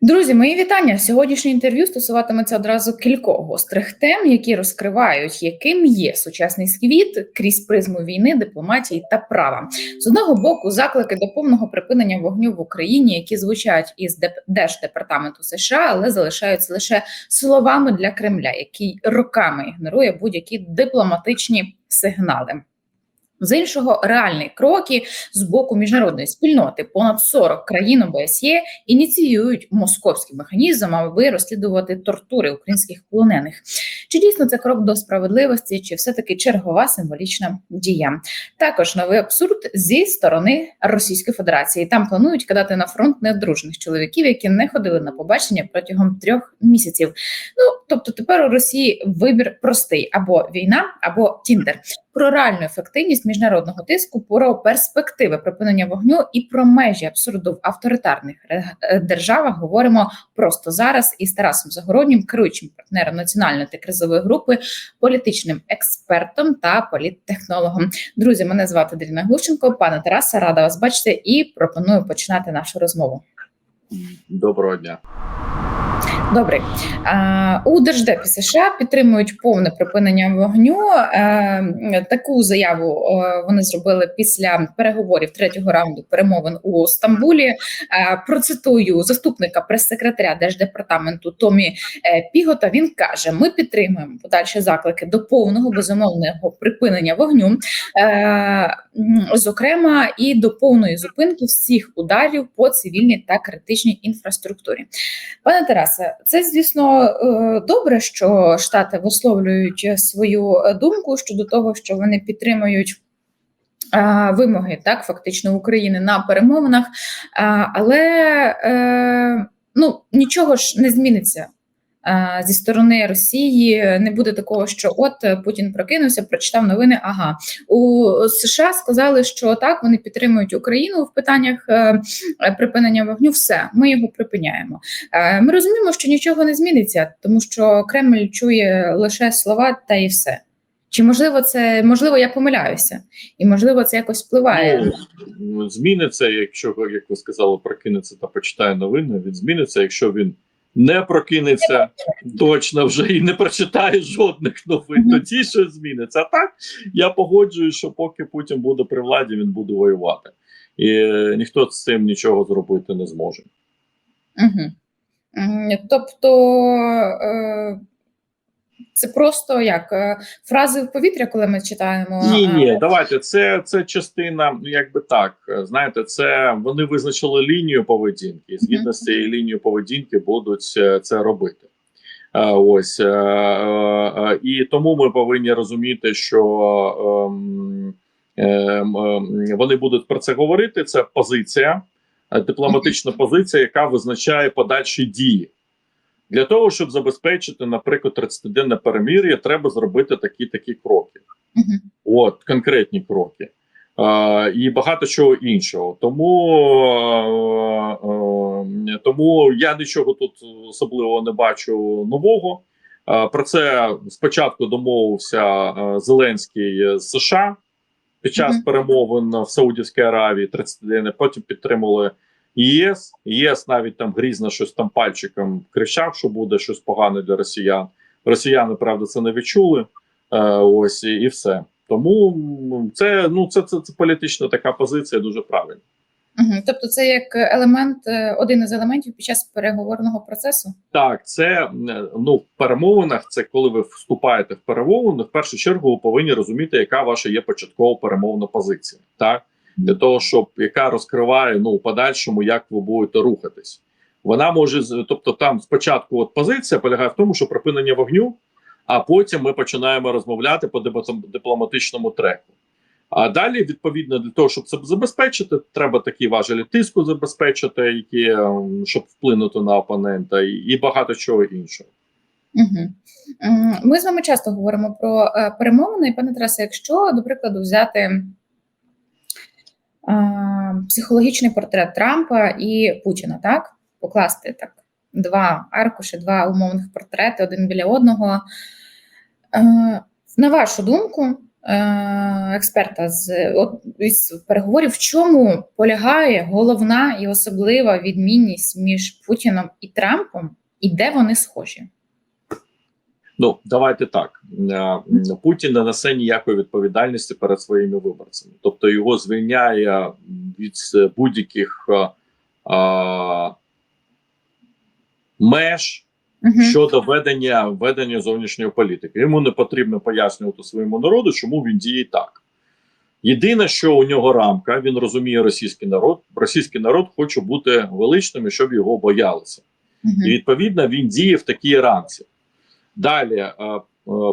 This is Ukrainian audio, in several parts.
Друзі, мої вітання. Сьогоднішнє інтерв'ю стосуватиметься одразу кількох гострих тем, які розкривають, яким є сучасний світ крізь призму війни, дипломатії та права. З одного боку, заклики до повного припинення вогню в Україні, які звучать із Деп- Держдепартаменту США, але залишаються лише словами для Кремля, який роками ігнорує будь-які дипломатичні сигнали. З іншого, реальні кроки з боку міжнародної спільноти. Понад 40 країн ОБСЄ ініціюють московський механізм, аби розслідувати тортури українських полонених. Чи дійсно це крок до справедливості, чи все-таки чергова символічна дія? Також новий абсурд зі сторони Російської Федерації. Там планують кидати на фронт неодружених чоловіків, які не ходили на побачення протягом трьох місяців. Ну тобто, тепер у Росії вибір простий: або війна, або Тіндер. Про реальну ефективність міжнародного тиску, про перспективи припинення вогню і про межі абсурду в авторитарних державах говоримо просто зараз із Тарасом Загороднім, керуючим партнером національної та кризової групи, політичним експертом та політтехнологом. Друзі, мене звати Дріна Глущенко. Пане Тараса, рада вас бачити і пропоную починати нашу розмову. Доброго дня. Добре. У Держдепі США підтримують повне припинення вогню. Е, таку заяву е, вони зробили після переговорів третього раунду перемовин у Стамбулі. Е, процитую заступника прес-секретаря Держдепартаменту Томі Пігота. Він каже: Ми підтримуємо подальші заклики до повного безумовного припинення вогню, зокрема і до повної зупинки всіх ударів по цивільній та критичній інфраструктурі. Пане Тарасе, це звісно е, добре, що Штати висловлюють свою думку щодо того, що вони підтримують. е, Вимоги так фактично України на перемовинах, але е, ну нічого ж не зміниться зі сторони Росії. Не буде такого, що от е, Путін прокинувся, прочитав новини. Ага, у США сказали, що так вони підтримують Україну в питаннях е, припинення вогню. Все, ми його припиняємо. Е, Ми розуміємо, що нічого не зміниться, тому що Кремль чує лише слова та і все. Чи можливо це можливо, я помиляюся, і можливо, це якось впливає. Ну, зміниться, якщо як ви сказали, прокинеться та почитає новини. Він зміниться, якщо він не прокинеться точно вже і не прочитає жодних новин, тоді що зміниться. А так я погоджуюсь, що поки Путін буде при владі, він буде воювати, і е, ніхто з цим нічого зробити не зможе. Угу. Тобто е, це просто як е, фрази в повітря, коли ми читаємо. Ні, ні, давайте. Це, це частина, ну, якби так. е, Знаєте, це вони визначили лінію поведінки. і Згідно з цією лінією поведінки будуть е, це робити. Ось і тому ми повинні розуміти, що ем, ем, ем, вони будуть про це говорити. Це позиція, дипломатична позиція, яка визначає подальші дії. Для того щоб забезпечити, наприклад, 30-денне перемір'я, треба зробити такі такі кроки. Мгм. От конкретні кроки. Е, і багато чого іншого. Тому, е, е, тому я нічого тут особливо не бачу нового. Е, про це спочатку домовився е, Зеленський з США під час Мгм. перемовин в Саудівській Аравії 30 днів. Потім підтримали ЄС. ЄС навіть там грізно щось там пальчиком кричав, що буде щось погане для росіян. Росіяни, правда, це не відчули. Е, ось і, і все. Тому це ну це, це, це політична така позиція, дуже правильна. Мгм. Тобто, це як елемент, е, один із елементів під час переговорного процесу. Так, це е, ну в перемовинах. Це коли ви вступаєте в перемовини. В першу чергу ви повинні розуміти, яка ваша є початкова перемовна позиція, так для того, щоб яка розкриває ну у подальшому, як ви будете рухатись. Вона може тобто, там спочатку от позиція полягає в тому, що припинення вогню, а потім ми починаємо розмовляти по дипломатичному треку. А далі, відповідно, для того, щоб це забезпечити, треба такі важелі тиску забезпечити, які ем, щоб вплинути на опонента, і, багато чого іншого. Угу. Ми з вами часто говоримо про е, перемовини, пане Тарасе, якщо, до прикладу, взяти е, психологічний портрет Трампа і Путіна, так? Покласти так два аркуші, два умовних портрети один біля одного. Е, на вашу думку, е, експерта з, от, із переговорів, в чому полягає головна і особлива відмінність між Путіном і Трампом, і де вони схожі? Ну давайте так. Е, Путін не несе ніякої відповідальності перед своїми виборцями, тобто його звільняє від будь-яких е, е, меж Угу. щодо ведення ведення зовнішньої політики. Йому не потрібно пояснювати своєму народу, чому він діє так. Єдине, що у нього рамка, він розуміє російський народ. Російський народ хоче бути величним, щоб його боялися. І відповідно він діє в такій рамці. Далі е, е,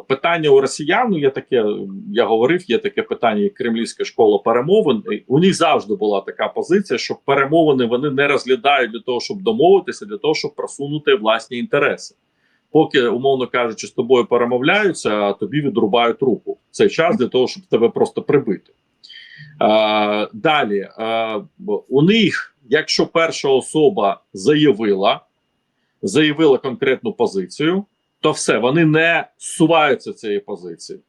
питання у росіян. ну, Є таке, я говорив, є таке питання, як Кремлівська школа перемовин. У них завжди була така позиція, що перемовини вони не розглядають для того, щоб домовитися, для того, щоб просунути власні інтереси. Поки, умовно кажучи, з тобою перемовляються, а тобі відрубають руку. Цей час для того, щоб тебе просто прибити. Е, далі е, у них, якщо перша особа заявила, заявила конкретну позицію, то все, вони не зсуваються цієї позиції.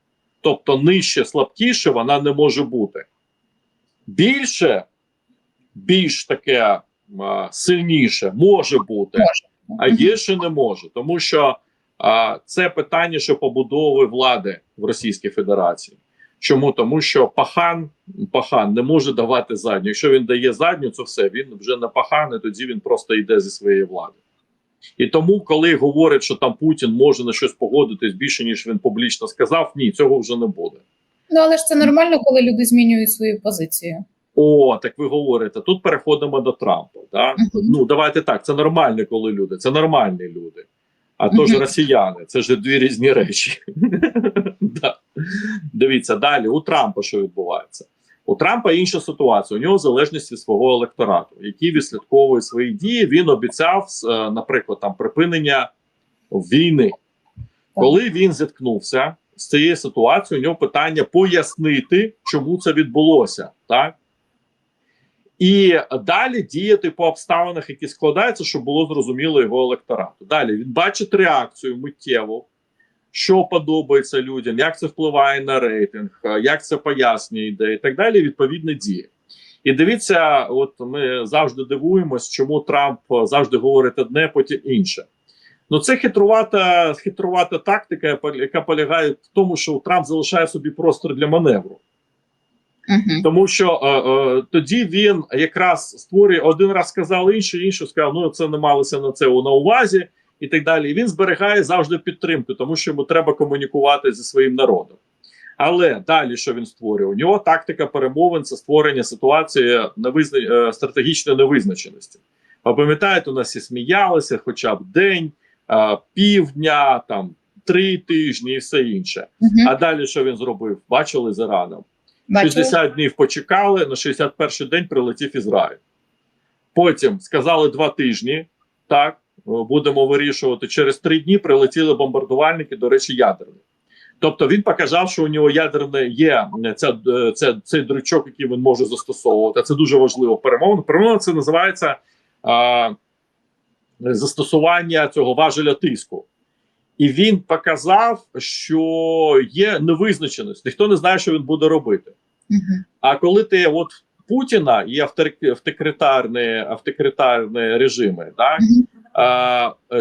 Тобто, нижче, слабкіше вона не може бути. Більше, більш таке а, сильніше може бути, а гірше не може. Тому що а, це питання ще побудови влади в Російській Федерації. Чому? Тому що пахан пахан не може давати задню. Якщо він дає задню, то все, він вже не пахан, і тоді він просто йде зі своєї влади. І тому, коли говорять, що там Путін може на щось погодитись більше, ніж він публічно сказав, ні, цього вже не буде. Ну але ж це нормально, коли люди змінюють свою позицію. О, так ви говорите. Тут переходимо до Трампа. Да? Мгм. Ну давайте так. Це нормально, коли люди, це нормальні люди. А то ж Мгм. росіяни, це ж дві різні речі. Да. Дивіться далі. У Трампа що відбувається? У Трампа інша ситуація. У нього залежність від свого електорату, який відслідковує свої дії. Він обіцяв, е, наприклад, там припинення війни. Коли він зіткнувся з цією ситуацією, у нього питання пояснити, чому це відбулося, так? І далі діяти по обставинах, які складаються, щоб було зрозуміло його електорату. Далі він бачить реакцію миттєву, що подобається людям, як це впливає на рейтинг, е, як це пояснює і так далі. Відповідно діє. І дивіться, от ми завжди дивуємось, чому Трамп завжди говорить одне, потім інше. Ну, це хитрувата, хитрувата тактика, яка- яка полягає в тому, що Трамп залишає собі простір для маневру. Угу. Тому що е, е, тоді він якраз створює один раз сказав інше, інше сказав, ну це не малося на це на увазі, і так далі. І він зберігає завжди підтримку, тому що йому треба комунікувати зі своїм народом. Але далі, що він створює? У нього тактика перемовин це створення ситуації невизна... е, стратегічної невизначеності. Ви пам'ятаєте, у нас і сміялися хоча б день, е, півдня, там три тижні і все інше. Угу. А далі що він зробив? Бачили з Іраном? 60 днів почекали, на 61-й день прилетів Ізраїль. Потім сказали два тижні, так, будемо вирішувати. Через три дні прилетіли бомбардувальники, до речі, ядерні. Тобто він показав, що у нього ядерне є е, це, е, це, цей дрючок, який він може застосовувати. Це дуже важливо. Перемовина. Перемовина це називається а, застосування цього важеля тиску. І він показав, що є невизначеність. Ніхто не знає, що він буде робити. Угу. А коли ти от Путіна і автокритарні режими, так Мгм. а,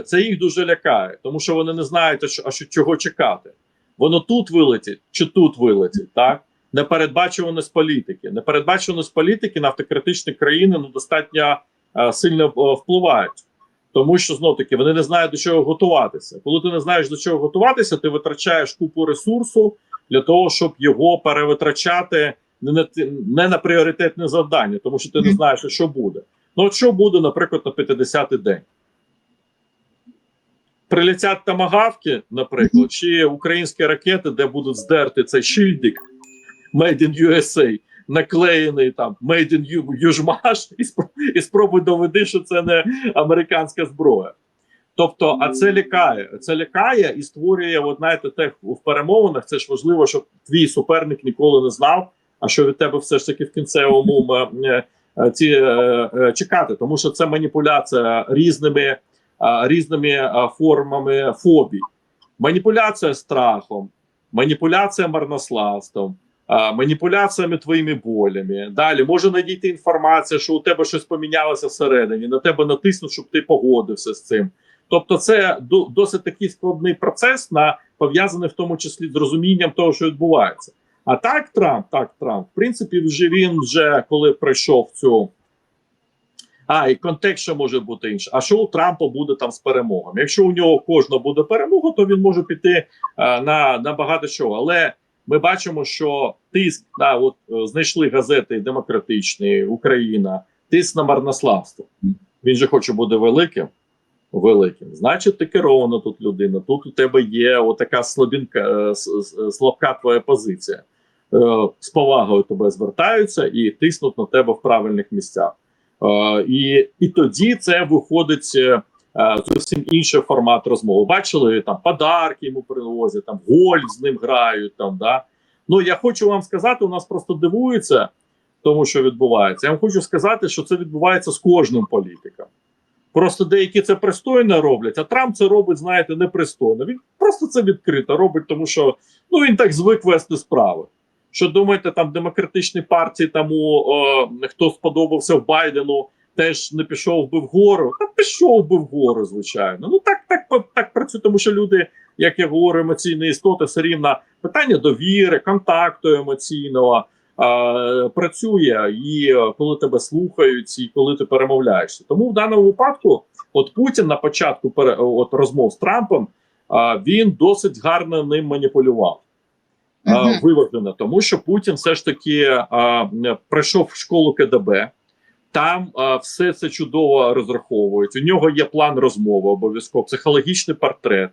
це їх дуже лякає, тому що вони не знають, а що, а що чого чекати. Воно тут вилетить чи тут вилетить, так непередбачуваність політики. Непередбачуваність політики на автократичні країни ну достатньо а, сильно а, впливають. Тому що знов таки вони не знають до чого готуватися. Коли ти не знаєш до чого готуватися, ти витрачаєш купу ресурсу для того, щоб його перевитрачати не на не на пріоритетне завдання, тому що ти не знаєш, що буде. Ну, от що буде, наприклад, на 50-й день? Прилетять тамагавки, наприклад, чи українські ракети, де будуть здерти цей шильдик Made in USA, наклеєний там Made in Южмаш, і, спро- і спробуй доведи, що це не американська зброя. Тобто, а це лякає. Це лякає і створює, от знаєте, те в перемовинах. Це ж важливо, щоб твій суперник ніколи не знав, а що від тебе все ж таки в кінцевому е, е, ці е, чекати, тому що це маніпуляція різними, різними е, формами фобій. Маніпуляція страхом, маніпуляція марнославством, маніпуляціями твоїми болями. Далі може надійти інформація, що у тебе щось помінялося всередині, на тебе натиснуть, щоб ти погодився з цим. Тобто, це досить такий складний процес, на пов'язаний в тому числі з розумінням того, що відбувається. А так, Трамп, так, Трамп, в принципі, вже він вже коли пройшов цю. А, і контекст ще може бути інший. А що у Трампа буде там з перемогами? Якщо у нього кожного буде перемога, то він може піти е, на, на багато чого. Але ми бачимо, що тиск, да, от е, знайшли газети демократичні, Україна, тиск на марнославство. Він же хоче бути великим. Великим. Значить, ти керована тут людина. Тут у тебе є отака слабінка, е, слабка твоя позиція. З повагою тебе звертаються і тиснуть на тебе в правильних місцях. Е, І, і тоді це виходить е, зовсім інший формат розмови. Бачили там подарки йому привозять, там гольф з ним грають. Там да ну я хочу вам сказати, у нас просто дивується тому, що відбувається. Я вам хочу сказати, що це відбувається з кожним політиком. Просто деякі це пристойно роблять, а Трамп це робить, знаєте, непристойно. Він просто це відкрито робить, тому що ну він так звик вести справи. Що думаєте, там демократичні партії, тому е, хто сподобався в Байдену, теж не пішов би вгору? Та пішов би вгору, звичайно. Ну так, так, так працює, тому що люди, як я говорю, емоційні істоти, все рівно питання довіри, контакту емоційного е, працює, і е, коли тебе слухають, і коли ти перемовляєшся. Тому в даному випадку, от Путін на початку от розмов з Трампом, е, він досить гарно ним маніпулював. Uh, виведено, тому що Путін все ж таки а, пройшов школу КДБ, там а, все це чудово розраховують. У нього є план розмови, обов'язково психологічний портрет,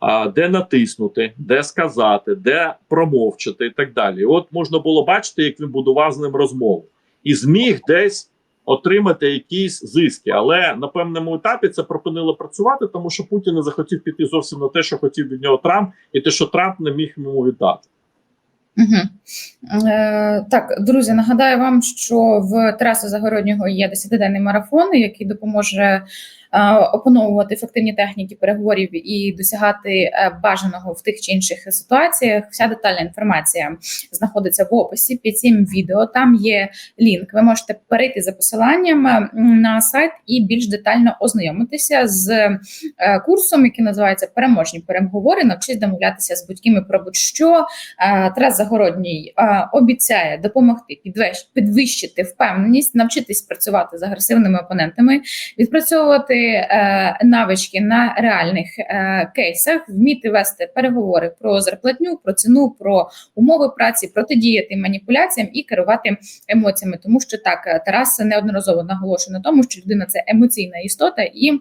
а, де натиснути, де сказати, де промовчати і так далі. От можна було бачити, як він будував з ним розмову, і зміг десь отримати якісь зиски. Але на певному етапі це припинило працювати, тому що Путін не захотів піти зовсім на те, що хотів від нього Трамп, і те, що Трамп не міг йому віддати. Угу. Е, так, друзі, нагадаю вам, що в Тараса Загороднього є 10-денний марафон, який допоможе опановувати ефективні техніки переговорів і досягати е, бажаного в тих чи інших ситуаціях. Вся детальна інформація знаходиться в описі під цим відео. Там є лінк. Ви можете перейти за посиланням е, на сайт і більш детально ознайомитися з е, курсом, який називається Переможні переговори. Навчись домовлятися з будь-ким і про будь-що. Е, Тарас Загородній е, обіцяє допомогти підвищ- підвищити впевненість, навчитись працювати з агресивними опонентами, відпрацьовувати е, навички на реальних е, кейсах, вміти вести переговори про зарплатню, про ціну, про умови праці, протидіяти маніпуляціям і керувати емоціями. Тому що так е, Тарас неодноразово наголошує на тому, що людина це емоційна істота і.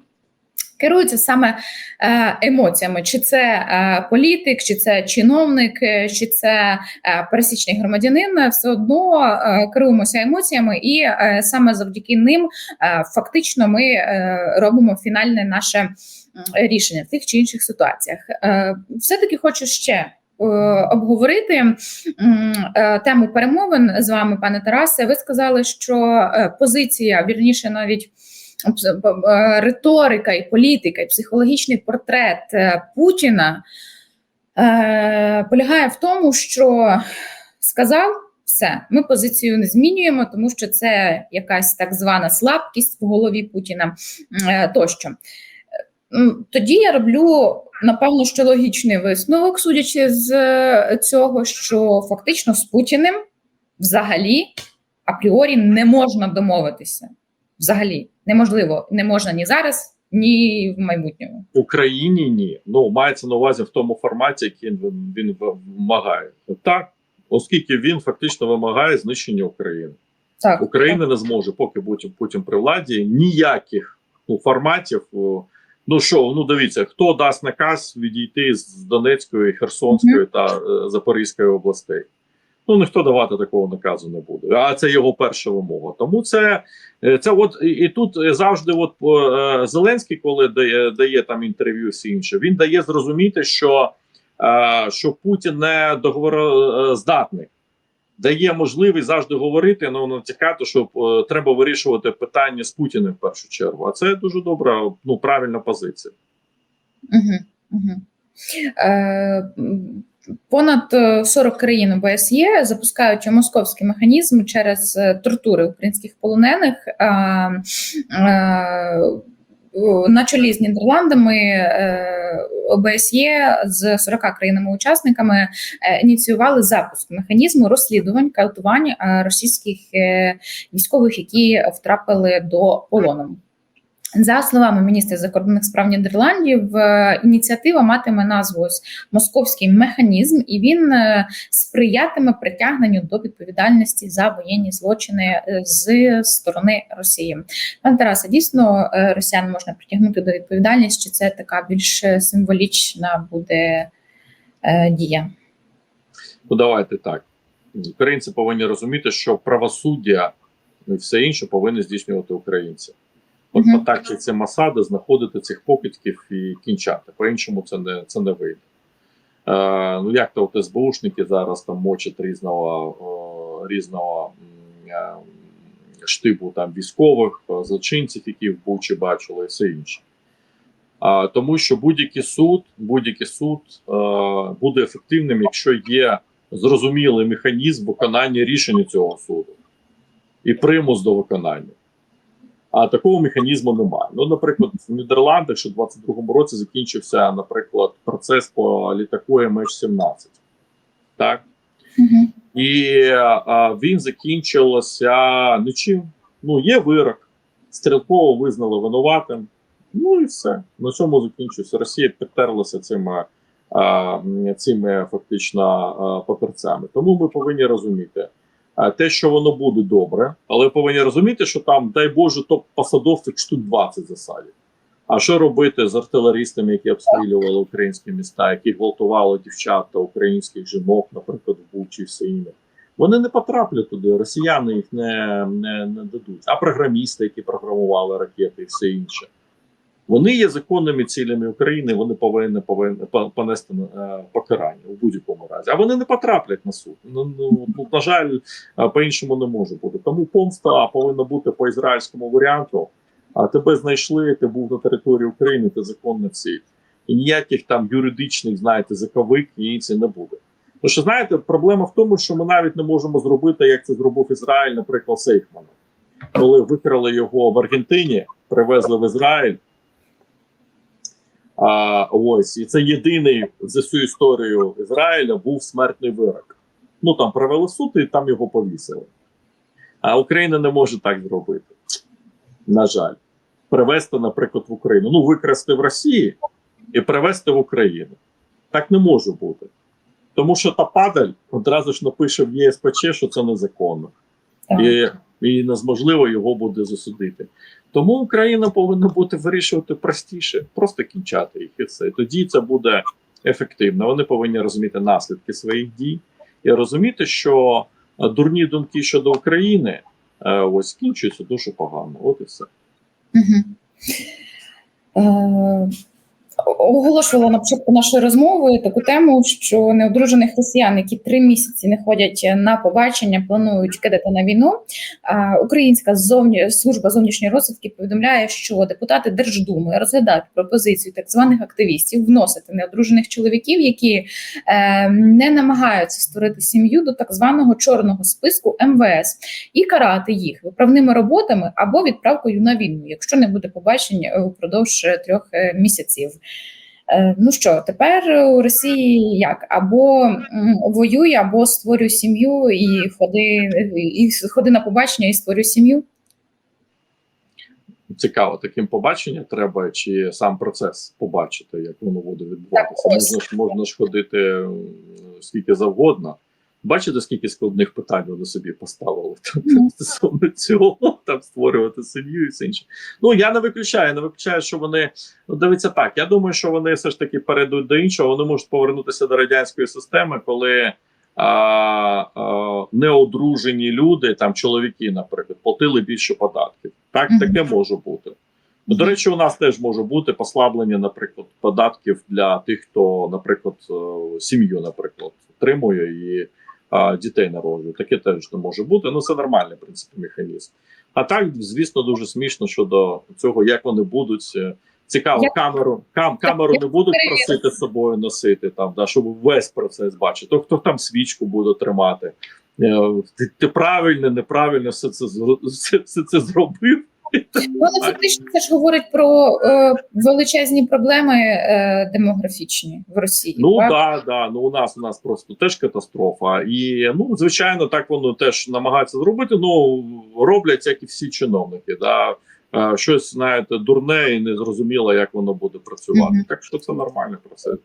Керується саме е, емоціями, чи це е, політик, чи це чиновник, е, чи це пересічний громадянин, все одно керуємося емоціями, і саме завдяки ним фактично ми робимо фінальне наше рішення в тих чи інших ситуаціях. Е, все-таки хочу ще. Обговорити тему перемовин з вами, пане Тарасе. Ви сказали, що позиція, вірніше, навіть риторика і політика, і психологічний портрет е, Путіна е, полягає в тому, що сказав все, ми позицію не змінюємо, тому що це якась так звана слабкість в голові Путіна е, тощо. Тоді я роблю напевно, що логічний висновок, судячи з цього, що фактично з Путіним взагалі апріорі не можна домовитися. Взагалі неможливо, не можна ні зараз, ні в майбутньому. Україні ні. Ну мається на увазі в тому форматі, який він, він вимагає. Так, оскільки він фактично вимагає знищення України. Так Україна не зможе, поки Путін, Путін при владі, ніяких ну, форматів. Ну що, ну дивіться, хто дасть наказ відійти з Донецької, Херсонської та е, Запорізької областей? Ну ніхто давати такого наказу не буде. А це його перша вимога. Тому це, е, це от і, тут завжди, от е, Зеленський, коли дає, дає там інтерв'ю, всі інше, він дає зрозуміти, що, е, що Путін не договороздатний. Дає можливість завжди говорити, ну натякати, що е, треба вирішувати питання з Путіним в першу чергу. А це дуже добра, ну правильна позиція. Угу, угу. Е, Понад е, 40 країн ОБСЄ запускають московський механізм через е, тортури українських полонених. е, е, На чолі з Нідерландами е, ОБСЄ з 40 країнами-учасниками е, ініціювали запуск механізму розслідувань катувань е, російських е, військових, які втрапили до полону. За словами міністра закордонних справ Нідерландів, е, ініціатива матиме назву московський механізм, і він е, сприятиме притягненню до відповідальності за воєнні злочини е, з сторони Росії. Пане Тарасе, дійсно росіян можна притягнути до відповідальності, чи це така більш символічна буде дія? Ну давайте так. Українці повинні розуміти, що правосуддя і все інше повинні здійснювати українці. От Мгм. по тактиці Масади знаходити цих покидьків і кінчати. По-іншому це не, це не вийде. Е, ну, як то от СБУшники зараз там мочать різного, о, різного е, штибу там військових, е, злочинців, які в Бучі бачили, і все інше. А, тому що будь-який суд, будь-який суд е, буде ефективним, якщо є зрозумілий механізм виконання рішення цього суду і примус до виконання. А такого механізму немає. Ну, наприклад, в Нідерландах, що в 22-му році закінчився, наприклад, процес по літаку MH17. Так? Угу. І а, він закінчився нічим. Ну, є вирок, стрілково визнали винуватим. Ну і все. На цьому закінчився. Росія підтерлася цими, а, цими фактично а, папірцями. Тому ми повинні розуміти те, що воно буде добре, але ви повинні розуміти, що там, дай Боже, топ-посадовців штук 20 засадять. А що робити з артилеристами, які обстрілювали українські міста, які гвалтували дівчат та українських жінок, наприклад, в Бучі і все інше? Вони не потраплять туди, росіяни їх не, не, не дадуть. А програмісти, які програмували ракети і все інше. Вони є законними цілями України, вони повинні, повинні понести е, покарання у будь-якому разі. А вони не потраплять на суд. Ну, ну, на жаль, е, по-іншому не може бути. Тому помста повинна бути по ізраїльському варіанту. А тебе знайшли, ти був на території України, ти законний всі. І ніяких там юридичних, знаєте, заковик і це не буде. Тому що знаєте, проблема в тому, що ми навіть не можемо зробити, як це зробив Ізраїль, наприклад, Сейхмана. Коли викрали його в Аргентині, привезли в Ізраїль. А, ось, і це єдиний за всю історію Ізраїля був смертний вирок. Ну там провели суд і там його повісили. А Україна не може так зробити. На жаль, привезти, наприклад, в Україну. Ну, викрасти в Росії і привезти в Україну. Так не може бути. Тому що та падаль одразу ж напише в ЄСПЧ, що це незаконно, Так. і, і неможливо його буде засудити. Тому Україна повинна бути вирішувати простіше, просто кінчати їх і все. Тоді це буде ефективно. Вони повинні розуміти наслідки своїх дій і розуміти, що е, дурні думки щодо України е, ось кінчуються дуже погано. От і все. Угу. Оголошувала на початку нашої розмови таку тему, що неодружених росіян, які три місяці не ходять на побачення, планують кидати на війну. Українська зовні служба зовнішньої розвідки повідомляє, що депутати Держдуми розглядають пропозицію так званих активістів вносити неодружених чоловіків, які е, не намагаються створити сім'ю до так званого чорного списку МВС і карати їх виправними роботами або відправкою на війну, якщо не буде побачень упродовж е, трьох е, місяців. Е, Ну що, тепер у Росії як або м, воюй, або створюй сім'ю і ходи, і ходи на побачення і створюй сім'ю. Цікаво, таким побачення треба, чи сам процес побачити, як воно буде відбуватися. Можна ж можна ж ходити скільки завгодно. Бачите, скільки складних питань вони собі поставили там Мгм. стосовно цього, там створювати сім'ю і все інше. Ну я не виключаю, не виключаю, що вони ну дивіться так. Я думаю, що вони все ж таки перейдуть до іншого. Вони можуть повернутися до радянської системи, коли а, а, неодружені люди, там чоловіки, наприклад, платили більше податків. Так, таке може бути. Ну, До речі, у нас теж може бути послаблення, наприклад, податків для тих, хто, наприклад, е, сім'ю, наприклад, отримує і а, дітей народжує. Таке теж не може бути. Ну, це нормальний в принципі механізм. А так, звісно, дуже смішно щодо цього, як вони будуть е, Цікаво, Я- камеру кам, камеру я не будуть просити з собою носити там, да, щоб весь процес бачити. То хто там свічку буде тримати? Е, Ти, ти правильно, неправильно все це все, все це зробив. Ну, але фактично це ж говорить про е, величезні проблеми е, демографічні в Росії. Ну так? да, да. Ну у нас у нас просто теж катастрофа. І ну звичайно, так воно теж намагаються зробити. Ну роблять, як і всі чиновники. Да. Щось знаєте, дурне і незрозуміло, як воно буде працювати. Мгм. Так що це нормальний процес.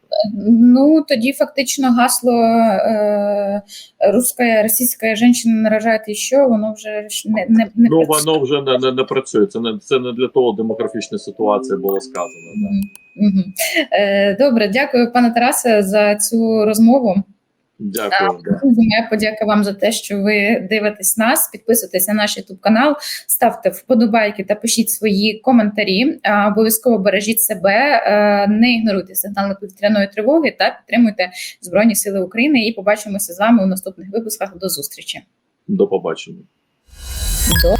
Ну тоді фактично гасло е, руська, російська жінка наражає і що воно вже не, не, не Ну працює. воно вже не, не, не працює. Це не це не для того демографічна ситуація було сказано. Да. Мгм. Мгм. Е, Добре, дякую, пане Тарасе, за цю розмову. Дякую. Друзі, подяка вам за те, що ви дивитесь нас. Підписуйтесь на наш youtube канал, ставте вподобайки та пишіть свої коментарі. Обов'язково бережіть себе, е, не ігноруйте сигнали повітряної тривоги та підтримуйте Збройні Сили України. І побачимося з вами у наступних випусках. До зустрічі. До побачення. До